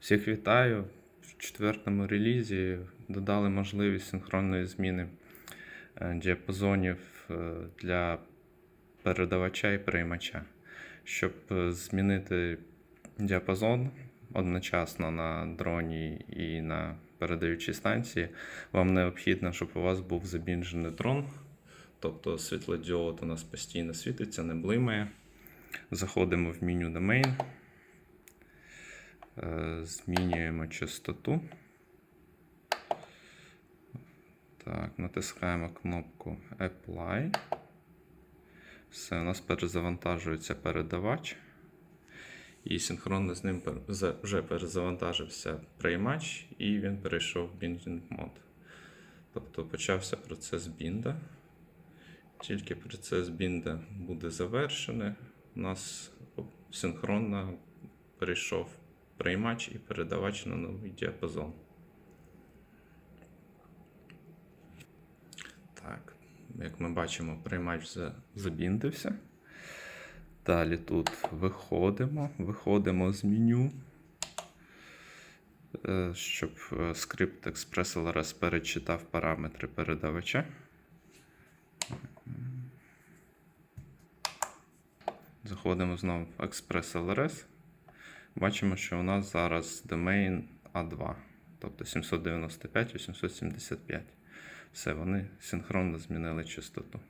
Всіх вітаю. В четвертому релізі додали можливість синхронної зміни е, діапазонів е, для передавача і приймача. Щоб е, змінити діапазон одночасно на дроні і на передаючій станції, вам необхідно, щоб у вас був забінжений дрон. Тобто світлодіод у нас постійно світиться, не блимає. Заходимо в меню Domain. Е, Змінюємо частоту. Так, натискаємо кнопку Apply. Все, у нас перезавантажується передавач. І синхронно з ним вже перезавантажився приймач, і він перейшов в біндінг мод. Тобто почався процес бінда. Тільки процес бінда буде завершений, у нас синхронно перейшов приймач і передавач на новий діапазон. Так, як ми бачимо, приймач за- забіндився. Далі тут виходимо, виходимо з меню, е, щоб е, скрипт ExpressLRS перечитав параметри передавача. Заходимо знову в ExpressLRS. Бачимо, що у нас зараз домейн А2, тобто 795 875. Все, вони синхронно змінили частоту.